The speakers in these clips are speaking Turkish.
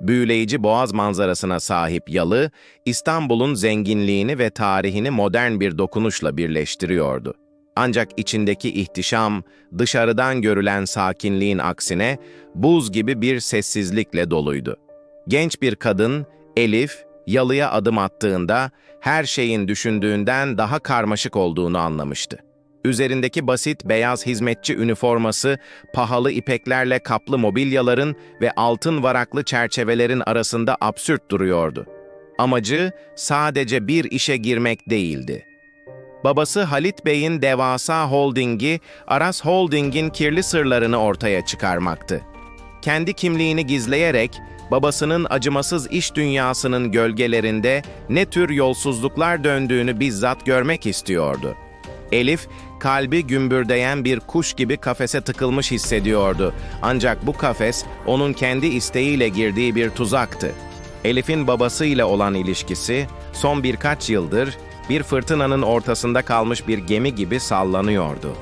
Büyüleyici boğaz manzarasına sahip yalı, İstanbul'un zenginliğini ve tarihini modern bir dokunuşla birleştiriyordu. Ancak içindeki ihtişam, dışarıdan görülen sakinliğin aksine buz gibi bir sessizlikle doluydu. Genç bir kadın, Elif, yalıya adım attığında her şeyin düşündüğünden daha karmaşık olduğunu anlamıştı. Üzerindeki basit beyaz hizmetçi üniforması, pahalı ipeklerle kaplı mobilyaların ve altın varaklı çerçevelerin arasında absürt duruyordu. Amacı sadece bir işe girmek değildi. Babası Halit Bey'in devasa holdingi, Aras Holding'in kirli sırlarını ortaya çıkarmaktı. Kendi kimliğini gizleyerek, babasının acımasız iş dünyasının gölgelerinde ne tür yolsuzluklar döndüğünü bizzat görmek istiyordu. Elif, kalbi gümbürdeyen bir kuş gibi kafese tıkılmış hissediyordu. Ancak bu kafes, onun kendi isteğiyle girdiği bir tuzaktı. Elif'in babasıyla olan ilişkisi, son birkaç yıldır bir fırtınanın ortasında kalmış bir gemi gibi sallanıyordu.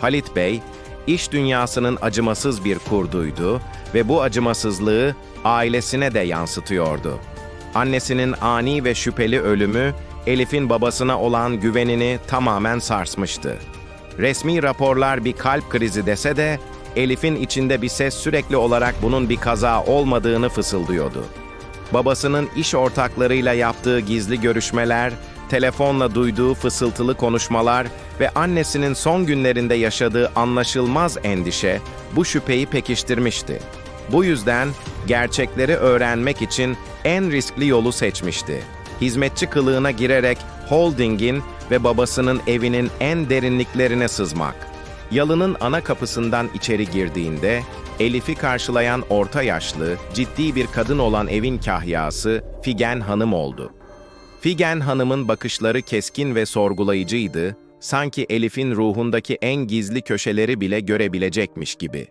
Halit Bey, iş dünyasının acımasız bir kurduydu ve bu acımasızlığı ailesine de yansıtıyordu. Annesinin ani ve şüpheli ölümü, Elif'in babasına olan güvenini tamamen sarsmıştı. Resmi raporlar bir kalp krizi dese de, Elif'in içinde bir ses sürekli olarak bunun bir kaza olmadığını fısıldıyordu. Babasının iş ortaklarıyla yaptığı gizli görüşmeler, telefonla duyduğu fısıltılı konuşmalar ve annesinin son günlerinde yaşadığı anlaşılmaz endişe bu şüpheyi pekiştirmişti. Bu yüzden gerçekleri öğrenmek için en riskli yolu seçmişti. Hizmetçi kılığına girerek holdingin ve babasının evinin en derinliklerine sızmak. Yalının ana kapısından içeri girdiğinde Elif'i karşılayan orta yaşlı, ciddi bir kadın olan evin kahyası Figen Hanım oldu. Figen Hanım'ın bakışları keskin ve sorgulayıcıydı, sanki Elif'in ruhundaki en gizli köşeleri bile görebilecekmiş gibi.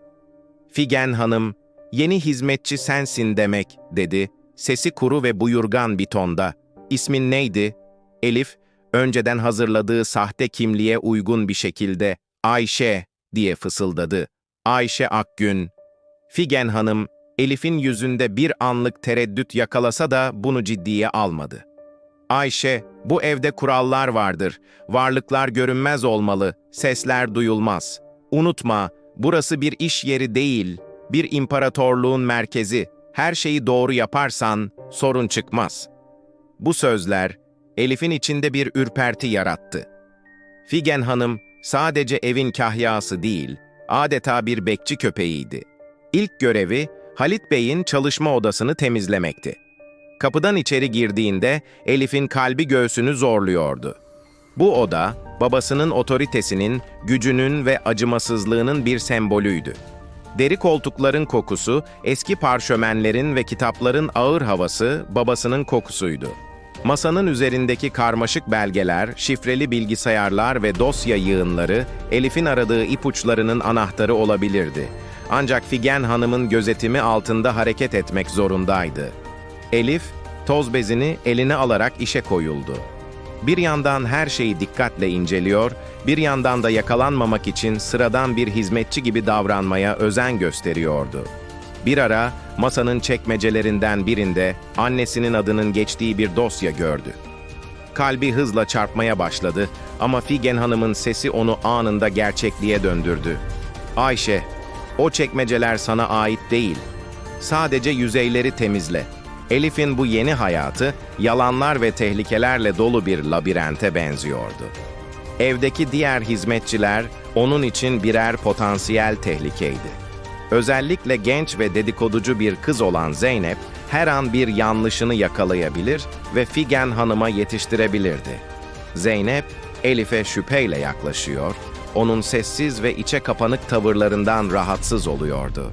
Figen Hanım, yeni hizmetçi sensin demek, dedi, sesi kuru ve buyurgan bir tonda. İsmin neydi? Elif, önceden hazırladığı sahte kimliğe uygun bir şekilde, Ayşe, diye fısıldadı. Ayşe Akgün. Figen Hanım, Elif'in yüzünde bir anlık tereddüt yakalasa da bunu ciddiye almadı. Ayşe, bu evde kurallar vardır. Varlıklar görünmez olmalı, sesler duyulmaz. Unutma, burası bir iş yeri değil, bir imparatorluğun merkezi. Her şeyi doğru yaparsan sorun çıkmaz. Bu sözler Elif'in içinde bir ürperti yarattı. Figen Hanım sadece evin kahyası değil, adeta bir bekçi köpeğiydi. İlk görevi Halit Bey'in çalışma odasını temizlemekti. Kapıdan içeri girdiğinde Elif'in kalbi göğsünü zorluyordu. Bu oda, babasının otoritesinin, gücünün ve acımasızlığının bir sembolüydü. Deri koltukların kokusu, eski parşömenlerin ve kitapların ağır havası babasının kokusuydu. Masanın üzerindeki karmaşık belgeler, şifreli bilgisayarlar ve dosya yığınları Elif'in aradığı ipuçlarının anahtarı olabilirdi. Ancak Figen Hanım'ın gözetimi altında hareket etmek zorundaydı. Elif, toz bezini eline alarak işe koyuldu. Bir yandan her şeyi dikkatle inceliyor, bir yandan da yakalanmamak için sıradan bir hizmetçi gibi davranmaya özen gösteriyordu. Bir ara masanın çekmecelerinden birinde annesinin adının geçtiği bir dosya gördü. Kalbi hızla çarpmaya başladı ama Figen Hanım'ın sesi onu anında gerçekliğe döndürdü. Ayşe, o çekmeceler sana ait değil. Sadece yüzeyleri temizle. Elif'in bu yeni hayatı yalanlar ve tehlikelerle dolu bir labirente benziyordu. Evdeki diğer hizmetçiler onun için birer potansiyel tehlikeydi. Özellikle genç ve dedikoducu bir kız olan Zeynep her an bir yanlışını yakalayabilir ve Figen Hanım'a yetiştirebilirdi. Zeynep, Elif'e şüpheyle yaklaşıyor, onun sessiz ve içe kapanık tavırlarından rahatsız oluyordu.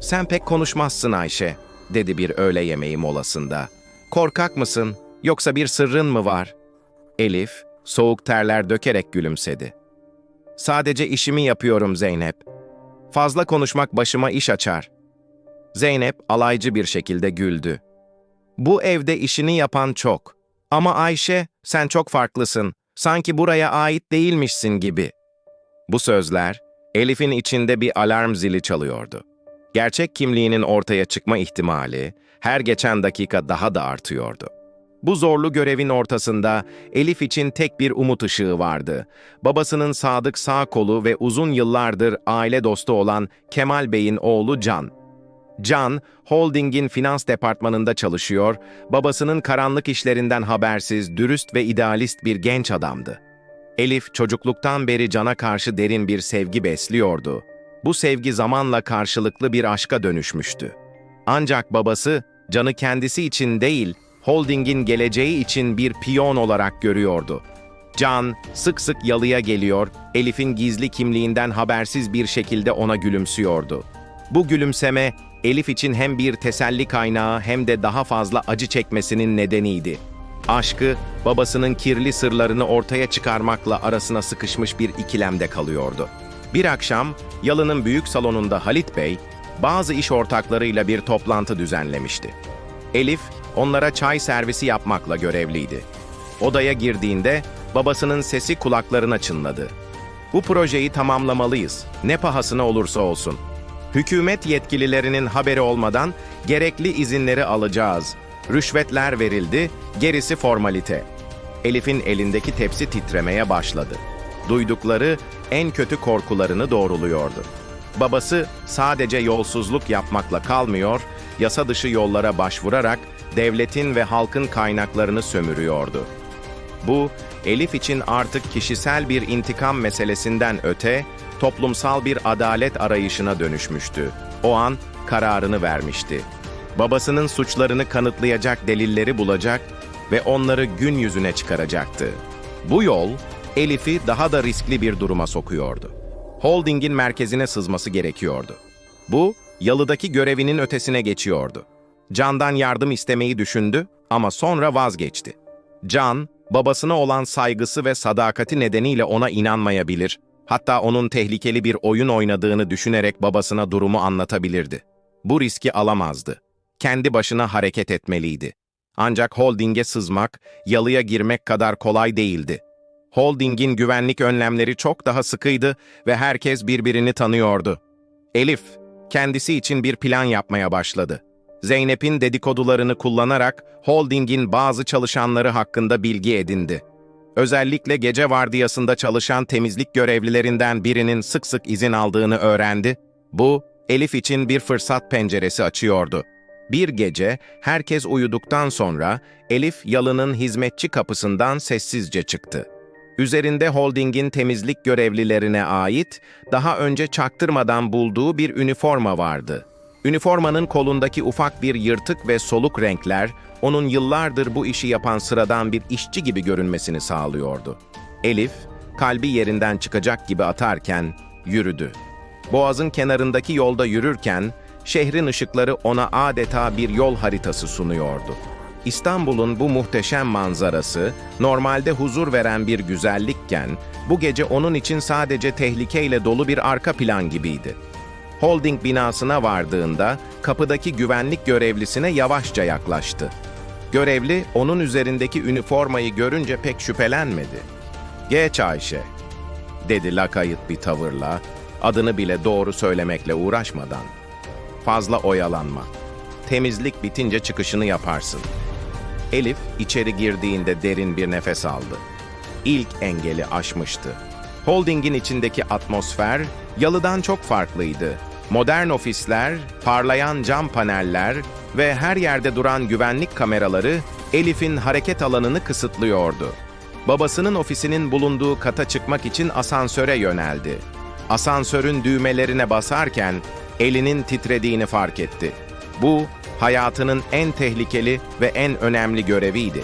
''Sen pek konuşmazsın Ayşe.'' dedi bir öğle yemeği molasında. ''Korkak mısın, yoksa bir sırrın mı var?'' Elif, soğuk terler dökerek gülümsedi. ''Sadece işimi yapıyorum Zeynep. Fazla konuşmak başıma iş açar.'' Zeynep alaycı bir şekilde güldü. ''Bu evde işini yapan çok. Ama Ayşe, sen çok farklısın. Sanki buraya ait değilmişsin gibi.'' Bu sözler, Elif'in içinde bir alarm zili çalıyordu. Gerçek kimliğinin ortaya çıkma ihtimali, her geçen dakika daha da artıyordu. Bu zorlu görevin ortasında Elif için tek bir umut ışığı vardı. Babasının sadık sağ kolu ve uzun yıllardır aile dostu olan Kemal Bey'in oğlu Can. Can, holdingin finans departmanında çalışıyor, babasının karanlık işlerinden habersiz, dürüst ve idealist bir genç adamdı. Elif çocukluktan beri Can'a karşı derin bir sevgi besliyordu. Bu sevgi zamanla karşılıklı bir aşka dönüşmüştü. Ancak babası Can'ı kendisi için değil, holdingin geleceği için bir piyon olarak görüyordu. Can sık sık yalıya geliyor, Elif'in gizli kimliğinden habersiz bir şekilde ona gülümsüyordu. Bu gülümseme Elif için hem bir teselli kaynağı hem de daha fazla acı çekmesinin nedeniydi. Aşkı, babasının kirli sırlarını ortaya çıkarmakla arasına sıkışmış bir ikilemde kalıyordu. Bir akşam, Yalı'nın büyük salonunda Halit Bey, bazı iş ortaklarıyla bir toplantı düzenlemişti. Elif, onlara çay servisi yapmakla görevliydi. Odaya girdiğinde babasının sesi kulaklarına çınladı. Bu projeyi tamamlamalıyız, ne pahasına olursa olsun. Hükümet yetkililerinin haberi olmadan gerekli izinleri alacağız. Rüşvetler verildi, gerisi formalite. Elif'in elindeki tepsi titremeye başladı. Duydukları en kötü korkularını doğruluyordu. Babası sadece yolsuzluk yapmakla kalmıyor, yasa dışı yollara başvurarak devletin ve halkın kaynaklarını sömürüyordu. Bu, Elif için artık kişisel bir intikam meselesinden öte, toplumsal bir adalet arayışına dönüşmüştü. O an kararını vermişti. Babasının suçlarını kanıtlayacak delilleri bulacak ve onları gün yüzüne çıkaracaktı. Bu yol, Elif'i daha da riskli bir duruma sokuyordu. Holding'in merkezine sızması gerekiyordu. Bu, yalıdaki görevinin ötesine geçiyordu. Can'dan yardım istemeyi düşündü ama sonra vazgeçti. Can, babasına olan saygısı ve sadakati nedeniyle ona inanmayabilir, hatta onun tehlikeli bir oyun oynadığını düşünerek babasına durumu anlatabilirdi. Bu riski alamazdı. Kendi başına hareket etmeliydi. Ancak holdinge sızmak, yalıya girmek kadar kolay değildi. Holdingin güvenlik önlemleri çok daha sıkıydı ve herkes birbirini tanıyordu. Elif, kendisi için bir plan yapmaya başladı. Zeynep'in dedikodularını kullanarak holdingin bazı çalışanları hakkında bilgi edindi. Özellikle gece vardiyasında çalışan temizlik görevlilerinden birinin sık sık izin aldığını öğrendi. Bu, Elif için bir fırsat penceresi açıyordu. Bir gece herkes uyuduktan sonra Elif yalının hizmetçi kapısından sessizce çıktı. Üzerinde holdingin temizlik görevlilerine ait daha önce çaktırmadan bulduğu bir üniforma vardı. Üniformanın kolundaki ufak bir yırtık ve soluk renkler onun yıllardır bu işi yapan sıradan bir işçi gibi görünmesini sağlıyordu. Elif, kalbi yerinden çıkacak gibi atarken yürüdü. Boğazın kenarındaki yolda yürürken şehrin ışıkları ona adeta bir yol haritası sunuyordu. İstanbul'un bu muhteşem manzarası normalde huzur veren bir güzellikken bu gece onun için sadece tehlikeyle dolu bir arka plan gibiydi. Holding binasına vardığında kapıdaki güvenlik görevlisine yavaşça yaklaştı. Görevli onun üzerindeki üniformayı görünce pek şüphelenmedi. "Geç Ayşe." dedi lakayıt bir tavırla, adını bile doğru söylemekle uğraşmadan. Fazla oyalanma. Temizlik bitince çıkışını yaparsın. Elif içeri girdiğinde derin bir nefes aldı. İlk engeli aşmıştı. Holdingin içindeki atmosfer yalıdan çok farklıydı. Modern ofisler, parlayan cam paneller ve her yerde duran güvenlik kameraları Elif'in hareket alanını kısıtlıyordu. Babasının ofisinin bulunduğu kata çıkmak için asansöre yöneldi. Asansörün düğmelerine basarken elinin titrediğini fark etti. Bu, hayatının en tehlikeli ve en önemli göreviydi.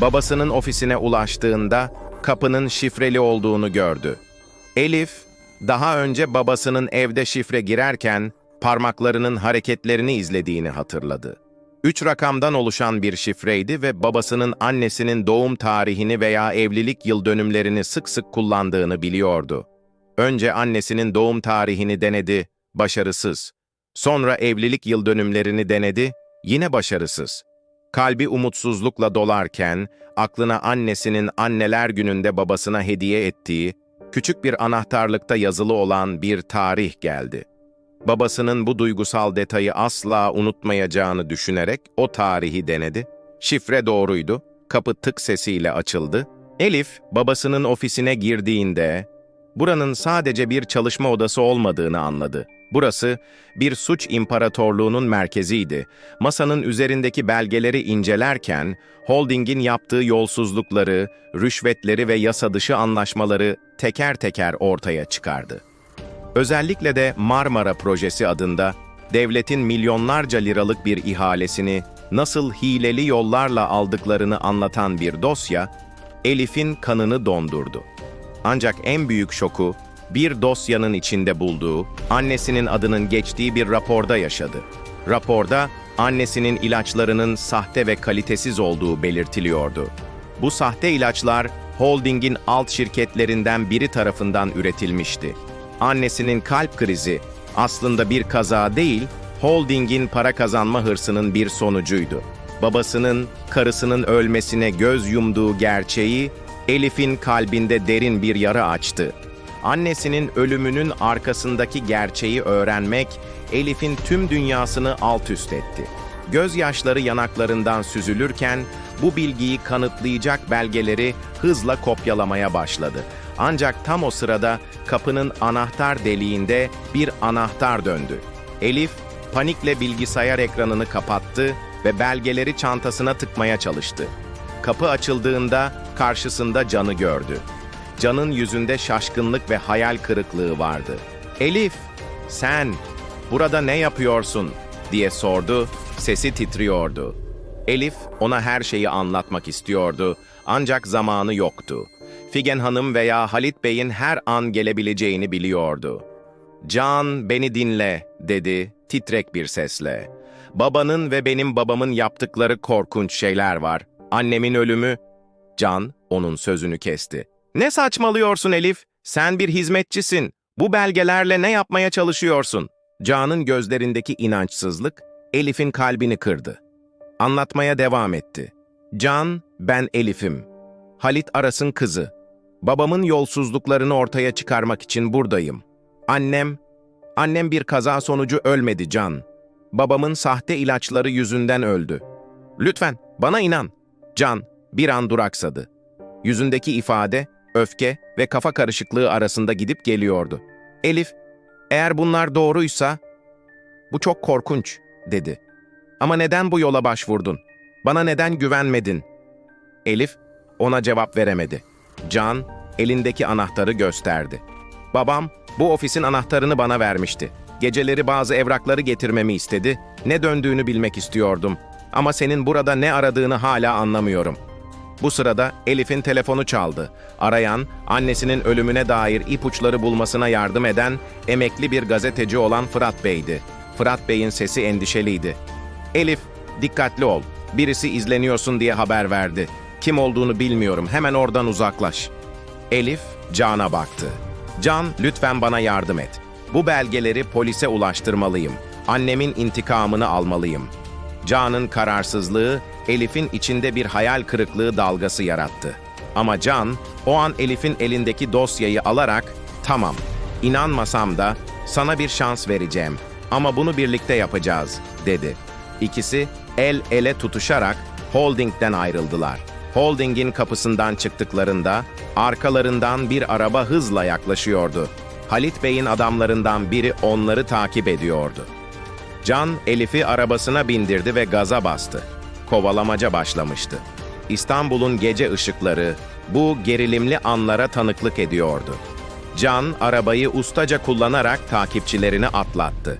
Babasının ofisine ulaştığında kapının şifreli olduğunu gördü. Elif, daha önce babasının evde şifre girerken parmaklarının hareketlerini izlediğini hatırladı. Üç rakamdan oluşan bir şifreydi ve babasının annesinin doğum tarihini veya evlilik yıl dönümlerini sık sık kullandığını biliyordu. Önce annesinin doğum tarihini denedi, başarısız. Sonra evlilik yıl dönümlerini denedi, yine başarısız. Kalbi umutsuzlukla dolarken, aklına annesinin anneler gününde babasına hediye ettiği, küçük bir anahtarlıkta yazılı olan bir tarih geldi. babasının bu duygusal detayı asla unutmayacağını düşünerek o tarihi denedi. Şifre doğruydu. Kapı tık sesiyle açıldı. Elif, babasının ofisine girdiğinde buranın sadece bir çalışma odası olmadığını anladı. Burası bir suç imparatorluğunun merkeziydi. Masanın üzerindeki belgeleri incelerken holdingin yaptığı yolsuzlukları, rüşvetleri ve yasa dışı anlaşmaları teker teker ortaya çıkardı. Özellikle de Marmara Projesi adında devletin milyonlarca liralık bir ihalesini nasıl hileli yollarla aldıklarını anlatan bir dosya, Elif'in kanını dondurdu. Ancak en büyük şoku bir dosyanın içinde bulduğu, annesinin adının geçtiği bir raporda yaşadı. Raporda annesinin ilaçlarının sahte ve kalitesiz olduğu belirtiliyordu. Bu sahte ilaçlar holdingin alt şirketlerinden biri tarafından üretilmişti. Annesinin kalp krizi aslında bir kaza değil, holdingin para kazanma hırsının bir sonucuydu. Babasının, karısının ölmesine göz yumduğu gerçeği Elif'in kalbinde derin bir yara açtı. Annesinin ölümünün arkasındaki gerçeği öğrenmek Elif'in tüm dünyasını alt üst etti. Gözyaşları yanaklarından süzülürken bu bilgiyi kanıtlayacak belgeleri hızla kopyalamaya başladı. Ancak tam o sırada kapının anahtar deliğinde bir anahtar döndü. Elif panikle bilgisayar ekranını kapattı ve belgeleri çantasına tıkmaya çalıştı. Kapı açıldığında karşısında Can'ı gördü. Can'ın yüzünde şaşkınlık ve hayal kırıklığı vardı. Elif, sen burada ne yapıyorsun diye sordu, sesi titriyordu. Elif ona her şeyi anlatmak istiyordu ancak zamanı yoktu. Figen Hanım veya Halit Bey'in her an gelebileceğini biliyordu. Can beni dinle dedi titrek bir sesle. Babanın ve benim babamın yaptıkları korkunç şeyler var. Annemin ölümü. Can onun sözünü kesti. Ne saçmalıyorsun Elif? Sen bir hizmetçisin. Bu belgelerle ne yapmaya çalışıyorsun? Can'ın gözlerindeki inançsızlık Elif'in kalbini kırdı. Anlatmaya devam etti. Can, ben Elif'im. Halit Aras'ın kızı. Babamın yolsuzluklarını ortaya çıkarmak için buradayım. Annem, annem bir kaza sonucu ölmedi Can. Babamın sahte ilaçları yüzünden öldü. Lütfen bana inan. Can bir an duraksadı. Yüzündeki ifade, öfke ve kafa karışıklığı arasında gidip geliyordu. Elif, eğer bunlar doğruysa, bu çok korkunç, dedi. Ama neden bu yola başvurdun? Bana neden güvenmedin? Elif, ona cevap veremedi. Can, elindeki anahtarı gösterdi. Babam, bu ofisin anahtarını bana vermişti. Geceleri bazı evrakları getirmemi istedi. Ne döndüğünü bilmek istiyordum. Ama senin burada ne aradığını hala anlamıyorum. Bu sırada Elif'in telefonu çaldı. Arayan, annesinin ölümüne dair ipuçları bulmasına yardım eden emekli bir gazeteci olan Fırat Bey'di. Fırat Bey'in sesi endişeliydi. Elif, dikkatli ol. Birisi izleniyorsun diye haber verdi. Kim olduğunu bilmiyorum. Hemen oradan uzaklaş. Elif, Can'a baktı. Can, lütfen bana yardım et. Bu belgeleri polise ulaştırmalıyım. Annemin intikamını almalıyım. Can'ın kararsızlığı, Elif'in içinde bir hayal kırıklığı dalgası yarattı. Ama Can, o an Elif'in elindeki dosyayı alarak, tamam, inanmasam da sana bir şans vereceğim ama bunu birlikte yapacağız, dedi. İkisi el ele tutuşarak holdingden ayrıldılar. Holdingin kapısından çıktıklarında arkalarından bir araba hızla yaklaşıyordu. Halit Bey'in adamlarından biri onları takip ediyordu. Can, Elif'i arabasına bindirdi ve gaza bastı. Kovalamaca başlamıştı. İstanbul'un gece ışıkları bu gerilimli anlara tanıklık ediyordu. Can, arabayı ustaca kullanarak takipçilerini atlattı.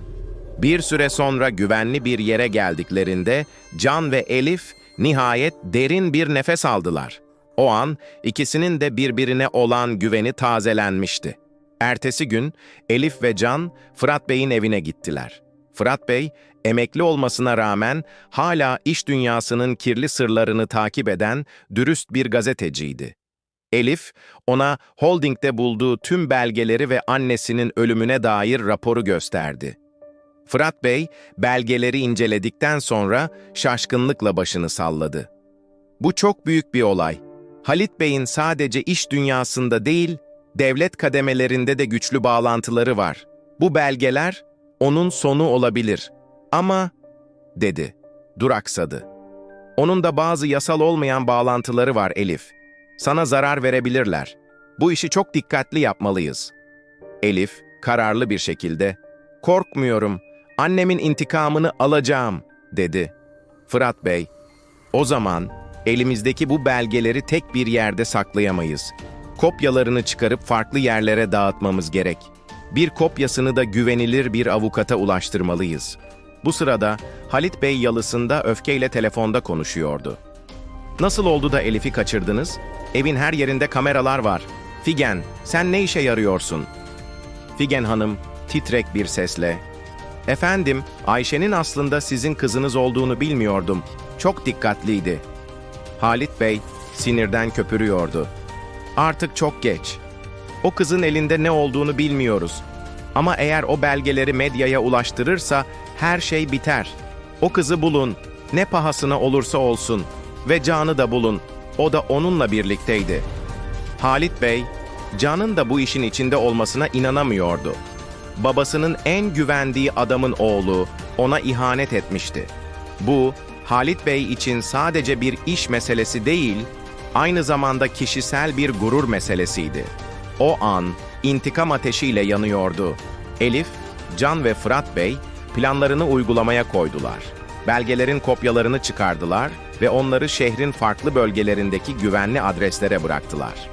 Bir süre sonra güvenli bir yere geldiklerinde Can ve Elif nihayet derin bir nefes aldılar. O an ikisinin de birbirine olan güveni tazelenmişti. Ertesi gün Elif ve Can Fırat Bey'in evine gittiler. Fırat Bey, emekli olmasına rağmen hala iş dünyasının kirli sırlarını takip eden dürüst bir gazeteciydi. Elif, ona holdingde bulduğu tüm belgeleri ve annesinin ölümüne dair raporu gösterdi. Fırat Bey, belgeleri inceledikten sonra şaşkınlıkla başını salladı. Bu çok büyük bir olay. Halit Bey'in sadece iş dünyasında değil, devlet kademelerinde de güçlü bağlantıları var. Bu belgeler, onun sonu olabilir. Ama, dedi, duraksadı. Onun da bazı yasal olmayan bağlantıları var Elif. Sana zarar verebilirler. Bu işi çok dikkatli yapmalıyız. Elif, kararlı bir şekilde, korkmuyorum, annemin intikamını alacağım, dedi. Fırat Bey, o zaman elimizdeki bu belgeleri tek bir yerde saklayamayız. Kopyalarını çıkarıp farklı yerlere dağıtmamız gerek. Bir kopyasını da güvenilir bir avukata ulaştırmalıyız. Bu sırada Halit Bey yalısında öfkeyle telefonda konuşuyordu. Nasıl oldu da Elif'i kaçırdınız? Evin her yerinde kameralar var. Figen, sen ne işe yarıyorsun? Figen Hanım titrek bir sesle, Efendim, Ayşe'nin aslında sizin kızınız olduğunu bilmiyordum. Çok dikkatliydi. Halit Bey sinirden köpürüyordu. Artık çok geç. O kızın elinde ne olduğunu bilmiyoruz. Ama eğer o belgeleri medyaya ulaştırırsa her şey biter. O kızı bulun, ne pahasına olursa olsun ve Can'ı da bulun. O da onunla birlikteydi. Halit Bey, Can'ın da bu işin içinde olmasına inanamıyordu. Babasının en güvendiği adamın oğlu ona ihanet etmişti. Bu, Halit Bey için sadece bir iş meselesi değil, aynı zamanda kişisel bir gurur meselesiydi. O an intikam ateşiyle yanıyordu. Elif, Can ve Fırat Bey planlarını uygulamaya koydular. Belgelerin kopyalarını çıkardılar ve onları şehrin farklı bölgelerindeki güvenli adreslere bıraktılar.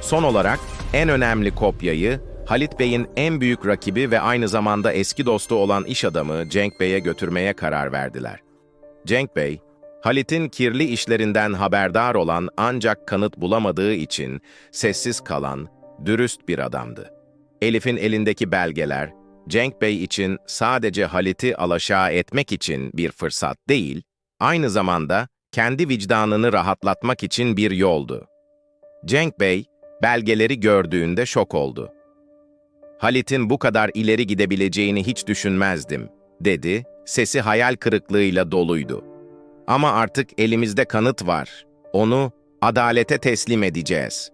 Son olarak en önemli kopyayı Halit Bey'in en büyük rakibi ve aynı zamanda eski dostu olan iş adamı Cenk Bey'e götürmeye karar verdiler. Cenk Bey, Halit'in kirli işlerinden haberdar olan ancak kanıt bulamadığı için sessiz kalan, dürüst bir adamdı. Elif'in elindeki belgeler, Cenk Bey için sadece Halit'i alaşağı etmek için bir fırsat değil, aynı zamanda kendi vicdanını rahatlatmak için bir yoldu. Cenk Bey, belgeleri gördüğünde şok oldu. Halit'in bu kadar ileri gidebileceğini hiç düşünmezdim, dedi, sesi hayal kırıklığıyla doluydu. Ama artık elimizde kanıt var. Onu adalete teslim edeceğiz.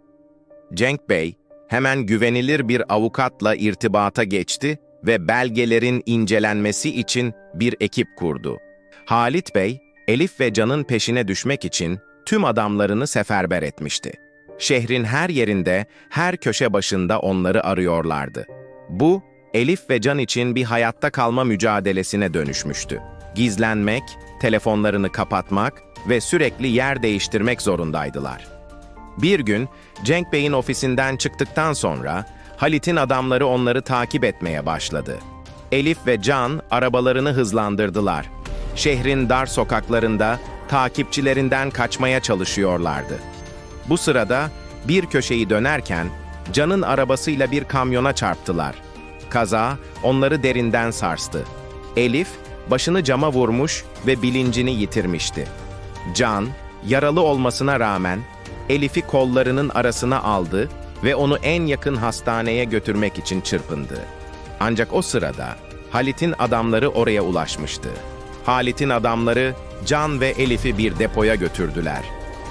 Cenk Bey hemen güvenilir bir avukatla irtibata geçti ve belgelerin incelenmesi için bir ekip kurdu. Halit Bey, Elif ve Can'ın peşine düşmek için tüm adamlarını seferber etmişti. Şehrin her yerinde, her köşe başında onları arıyorlardı. Bu, Elif ve Can için bir hayatta kalma mücadelesine dönüşmüştü. Gizlenmek, telefonlarını kapatmak ve sürekli yer değiştirmek zorundaydılar. Bir gün Cenk Bey'in ofisinden çıktıktan sonra Halit'in adamları onları takip etmeye başladı. Elif ve Can arabalarını hızlandırdılar. Şehrin dar sokaklarında takipçilerinden kaçmaya çalışıyorlardı. Bu sırada bir köşeyi dönerken Can'ın arabasıyla bir kamyona çarptılar. Kaza onları derinden sarstı. Elif başını cama vurmuş ve bilincini yitirmişti. Can, yaralı olmasına rağmen Elif'i kollarının arasına aldı ve onu en yakın hastaneye götürmek için çırpındı. Ancak o sırada Halit'in adamları oraya ulaşmıştı. Halit'in adamları Can ve Elif'i bir depoya götürdüler.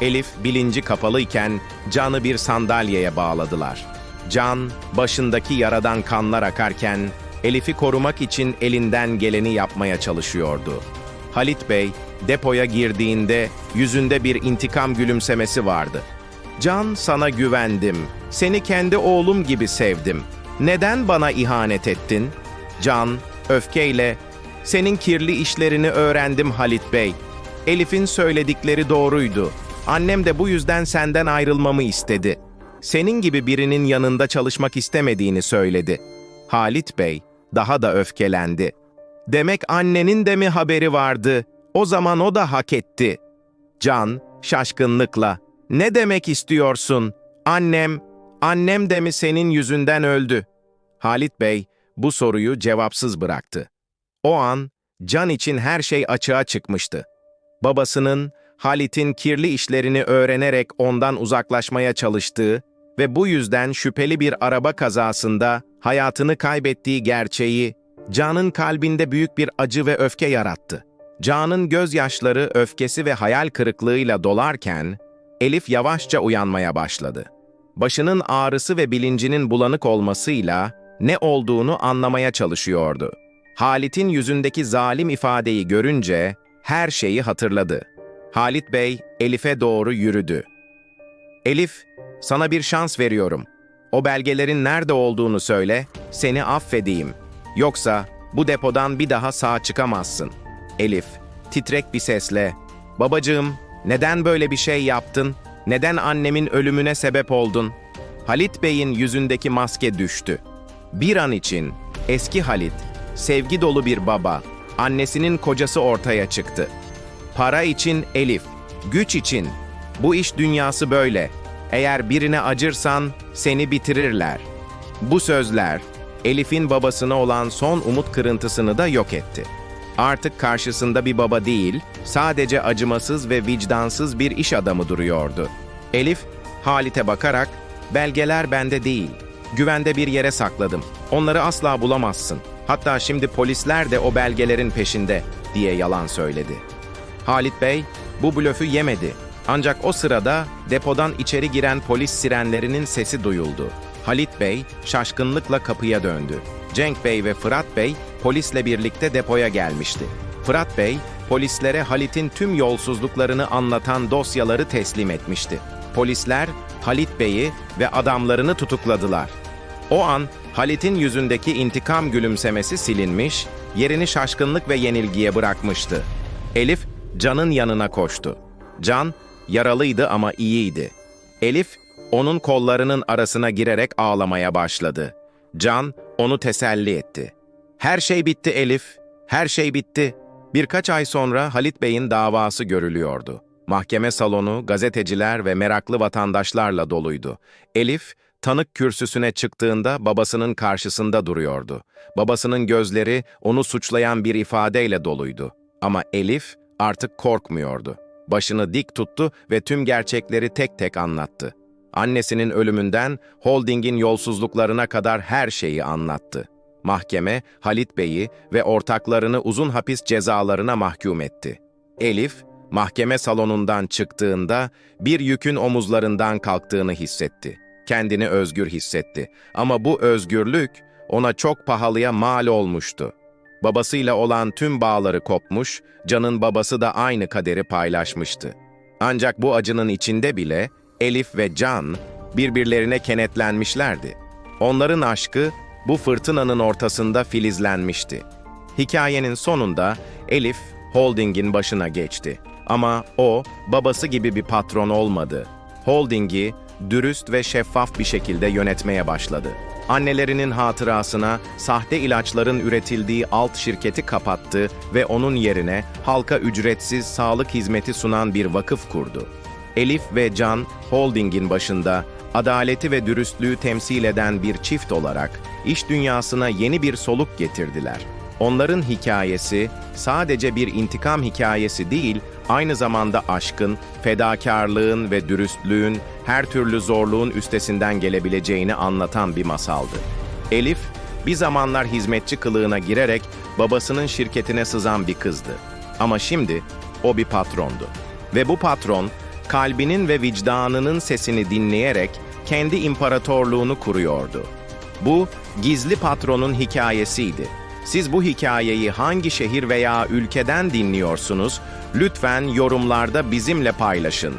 Elif bilinci kapalıyken Can'ı bir sandalyeye bağladılar. Can, başındaki yaradan kanlar akarken Elif'i korumak için elinden geleni yapmaya çalışıyordu. Halit Bey, depoya girdiğinde yüzünde bir intikam gülümsemesi vardı. Can sana güvendim, seni kendi oğlum gibi sevdim. Neden bana ihanet ettin? Can, öfkeyle, senin kirli işlerini öğrendim Halit Bey. Elif'in söyledikleri doğruydu. Annem de bu yüzden senden ayrılmamı istedi. Senin gibi birinin yanında çalışmak istemediğini söyledi. Halit Bey daha da öfkelendi. Demek annenin de mi haberi vardı? O zaman o da hak etti. Can şaşkınlıkla ne demek istiyorsun? Annem, annem de mi senin yüzünden öldü? Halit Bey bu soruyu cevapsız bıraktı. O an Can için her şey açığa çıkmıştı. Babasının Halit'in kirli işlerini öğrenerek ondan uzaklaşmaya çalıştığı ve bu yüzden şüpheli bir araba kazasında hayatını kaybettiği gerçeği Can'ın kalbinde büyük bir acı ve öfke yarattı. Can'ın gözyaşları, öfkesi ve hayal kırıklığıyla dolarken Elif yavaşça uyanmaya başladı. Başının ağrısı ve bilincinin bulanık olmasıyla ne olduğunu anlamaya çalışıyordu. Halit'in yüzündeki zalim ifadeyi görünce her şeyi hatırladı. Halit Bey Elif'e doğru yürüdü. Elif, sana bir şans veriyorum. O belgelerin nerede olduğunu söyle, seni affedeyim. Yoksa bu depodan bir daha sağ çıkamazsın. Elif, titrek bir sesle, Babacığım, neden böyle bir şey yaptın? Neden annemin ölümüne sebep oldun? Halit Bey'in yüzündeki maske düştü. Bir an için eski Halit, sevgi dolu bir baba, annesinin kocası ortaya çıktı. Para için Elif, güç için. Bu iş dünyası böyle. Eğer birine acırsan seni bitirirler. Bu sözler Elif'in babasına olan son umut kırıntısını da yok etti. Artık karşısında bir baba değil, sadece acımasız ve vicdansız bir iş adamı duruyordu. Elif, Halit'e bakarak, belgeler bende değil, güvende bir yere sakladım. Onları asla bulamazsın. Hatta şimdi polisler de o belgelerin peşinde, diye yalan söyledi. Halit Bey bu blöfü yemedi. Ancak o sırada depodan içeri giren polis sirenlerinin sesi duyuldu. Halit Bey şaşkınlıkla kapıya döndü. Cenk Bey ve Fırat Bey polisle birlikte depoya gelmişti. Fırat Bey polislere Halit'in tüm yolsuzluklarını anlatan dosyaları teslim etmişti. Polisler Halit Bey'i ve adamlarını tutukladılar. O an Halit'in yüzündeki intikam gülümsemesi silinmiş, yerini şaşkınlık ve yenilgiye bırakmıştı. Elif Can'ın yanına koştu. Can yaralıydı ama iyiydi. Elif onun kollarının arasına girerek ağlamaya başladı. Can onu teselli etti. Her şey bitti Elif, her şey bitti. Birkaç ay sonra Halit Bey'in davası görülüyordu. Mahkeme salonu, gazeteciler ve meraklı vatandaşlarla doluydu. Elif, tanık kürsüsüne çıktığında babasının karşısında duruyordu. Babasının gözleri onu suçlayan bir ifadeyle doluydu. Ama Elif artık korkmuyordu. Başını dik tuttu ve tüm gerçekleri tek tek anlattı. Annesinin ölümünden holdingin yolsuzluklarına kadar her şeyi anlattı. Mahkeme Halit Bey'i ve ortaklarını uzun hapis cezalarına mahkum etti. Elif, mahkeme salonundan çıktığında bir yükün omuzlarından kalktığını hissetti. Kendini özgür hissetti. Ama bu özgürlük ona çok pahalıya mal olmuştu. Babasıyla olan tüm bağları kopmuş, Can'ın babası da aynı kaderi paylaşmıştı. Ancak bu acının içinde bile Elif ve Can birbirlerine kenetlenmişlerdi. Onların aşkı bu fırtınanın ortasında filizlenmişti. Hikayenin sonunda Elif holdingin başına geçti. Ama o babası gibi bir patron olmadı. Holdingi dürüst ve şeffaf bir şekilde yönetmeye başladı. Annelerinin hatırasına sahte ilaçların üretildiği alt şirketi kapattı ve onun yerine halka ücretsiz sağlık hizmeti sunan bir vakıf kurdu. Elif ve Can, holdingin başında adaleti ve dürüstlüğü temsil eden bir çift olarak iş dünyasına yeni bir soluk getirdiler. Onların hikayesi sadece bir intikam hikayesi değil, aynı zamanda aşkın, fedakarlığın ve dürüstlüğün her türlü zorluğun üstesinden gelebileceğini anlatan bir masaldı. Elif, bir zamanlar hizmetçi kılığına girerek babasının şirketine sızan bir kızdı. Ama şimdi o bir patrondu. Ve bu patron, kalbinin ve vicdanının sesini dinleyerek kendi imparatorluğunu kuruyordu. Bu, gizli patronun hikayesiydi. Siz bu hikayeyi hangi şehir veya ülkeden dinliyorsunuz? Lütfen yorumlarda bizimle paylaşın.